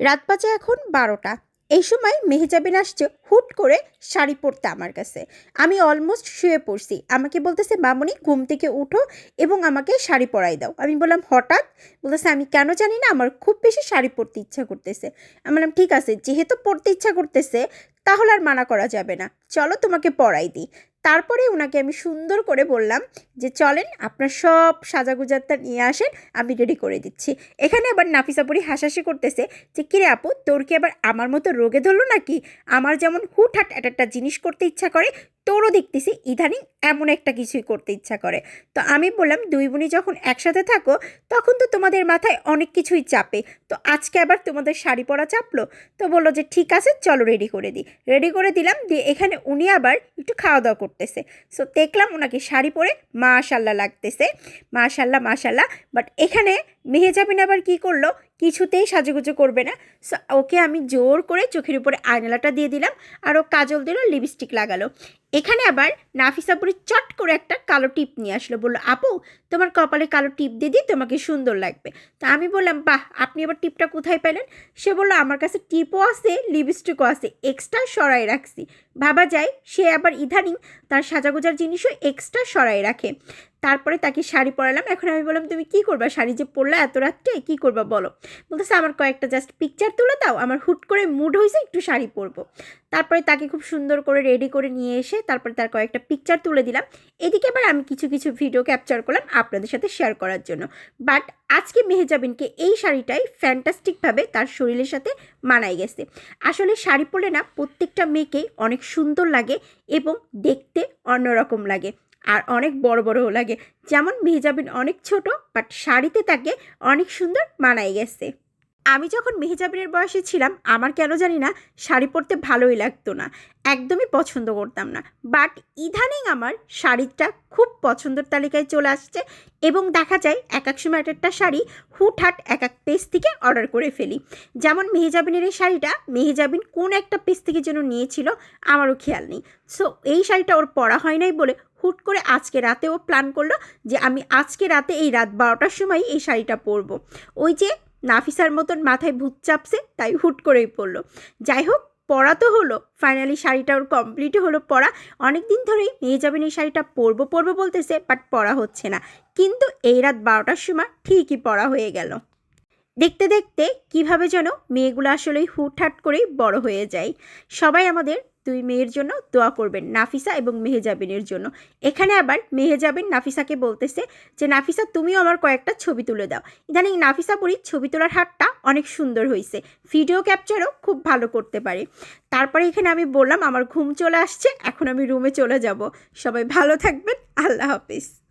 রাত বাজে এখন বারোটা। এই সময় মেহেজাবিন আসছে, হুট করে শাড়ি পরতে আমার কাছে। আমি অলমোস্ট শুয়ে পড়ছি। আমাকে বলতেছে, মামনি, ঘুম থেকে উঠো এবং আমাকে শাড়ি পরাই দাও। আমি বললাম, হঠাৎ? বলতেছে, আমি কেন জানি না, আমার খুব বেশি শাড়ি পরতে ইচ্ছা করতেছে। আমি বললাম, ঠিক আছে, যেহেতু পরতে ইচ্ছা করতেছে, তাহলে আর মানা করা যাবে না। চলো তোমাকে পরাই দিই। তারপরে ওনাকে আমি সুন্দর করে বললাম যে, চলেন, আপনার সব সাজাগুজারটা নিয়ে আসেন, আমি রেডি করে দিচ্ছি। এখানে আবার নাফিসা নাফিসাপুরি হাসাহাসি করতেছে যে কিরে আপু, তোর কি আবার আমার মতো রোগে ধরলো নাকি? আমার যেমন হুটহাট একটা জিনিস করতে ইচ্ছা করে তোরও দেখতেছি ইদানিং এমন একটা কিছুই করতে ইচ্ছা করে। তো আমি বললাম, দুই বোনই যখন একসাথে থাকো, তখন তো তোমাদের মাথায় অনেক কিছুই চাপে। তো আজকে আবার তোমাদের শাড়ি পরা চাপলো? তো বলল যে, ঠিক আছে, চলো রেডি করে দিই। রেডি করে দিলাম, দিয়ে এখানে উনি আবার একটু খাওয়া দাওয়া করতেছে। সো দেখলাম ওনাকে শাড়ি পরে মা মাশাল্লাহ লাগতেছে। মা মাশাল্লাহ মাশাল্লাহ। বাট এখানে মেহেজাবিন আবার কি করল? কিছুতেই সাজুগুজু করবে না। সো ওকে আমি জোর করে চোখের উপরে আয়নালাটা দিয়ে দিলাম, আর ও কাজল দিল লিপস্টিক লাগালো। এখানে আবার নাফিসাপুরি চট করে একটা কালো টিপ নিয়ে আসলো, বলল, আপু, তোমার কপালে কালো টিপ দিয়ে দিই তোমাকে সুন্দর লাগবে। তা আমি বললাম, বাহ, আপনি আবার টিপটা কোথায় পেলেন? সে বলল, আমার কাছে টিপও আছে, লিপস্টিকও আছে, এক্সট্রা সরাই রাখছি। ভাবা যায়, সে আবার ইদানিং তার সাজাগোজার জিনিসও এক্সট্রা সরাই রাখে। তারপরে তাকে শাড়ি পরালাম, এখন আমি বললাম, তুমি কী করবা? শাড়ি যে পরলা এত রাত্রে, কী করবা বলো? বলতেছে, আমার কয়েকটা জাস্ট পিকচার তুলে দাও, আমার হুট করে মুড হয়েছে একটু শাড়ি পরবো। তারপরে তাকে খুব সুন্দর করে রেডি করে নিয়ে এসে তারপরে তার কয়েকটা পিকচার তুলে দিলাম। এদিকে আবার আমি কিছু কিছু ভিডিও ক্যাপচার করলাম আপনাদের সাথে শেয়ার করার জন্য। বাট আজকে মেহেজাবিনকে এই শাড়িটাই ফ্যান্টাস্টিকভাবে তার শরীরের সাথে মানাই গেছে। আসলে শাড়ি পরলে না প্রত্যেকটা মেয়েকেই অনেক সুন্দর লাগে এবং দেখতে অন্যরকম লাগে আর অনেক বড় বড়ও লাগে। যেমন মেহেজাবিন অনেক ছোট বাট শাড়িতে তাকে অনেক সুন্দর মানাই গেছে। আমি যখন মেহেজাবিনের বয়সে ছিলাম, আমার কেন জানি না শাড়ি পরতে ভালোই লাগতো না। একদমই পছন্দ করতাম না। বাট ইদানিং আমার শাড়িটা খুব পছন্দের তালিকায় চলে আসছে এবং দেখা যায় এক এক সময় এক একটা শাড়ি হুটহাট এক এক পেজ থেকে অর্ডার করে ফেলি। যেমন মেহেজাবিনের এই শাড়িটা, মেহেজাবিন কোন একটা পেজ থেকে যেন নিয়েছিল, আমারও খেয়াল নেই। সো এই শাড়িটা ওর পরা হয় নাই বলে হুট করে আজকে রাতে ও প্ল্যান করল যে আমি আজকে রাতে এই রাত বারোটার সময় এই শাড়িটা পরবো। ওই যে নাফিসার মতন মাথায় ভূত চাপছে, তাই হুট করেই পড়ল। যাই হোক পরা তো হলো। ফাইনালি শাড়িটা ওর কমপ্লিটও হলো পরা অনেক দিন ধরেই নিয়ে যাবেন এই শাড়িটা, পরবো পরবো বলতেছে, বাট পরা হচ্ছে না। কিন্তু এই রাত বারোটার সময় ঠিকই পরা হয়ে গেল। দেখতে দেখতে কীভাবে যেন মেয়েগুলো আসলেই হুটহাট করেই বড় হয়ে যায়। সবাই আমাদের দুই মেয়ের জন্য দোয়া করবেন, নাফিসা এবং মেহেজাবিনের জন্য। এখানে আবার মেহেজাবিন নাফিসাকে বলতেছে যে, নাফিসা, তুমিও আমার কয়েকটা ছবি তুলে দাও। ইদানিং নাফিসা পুরী ছবি তোলার হাতটা অনেক সুন্দর হয়েছে ভিডিও ক্যাপচারও খুব ভালো করতে পারে। তারপরে এখানে আমি বললাম, আমার ঘুম চলে আসছে, এখন আমি রুমে চলে যাব। সবাই ভালো থাকবেন, আল্লাহ হাফিজ।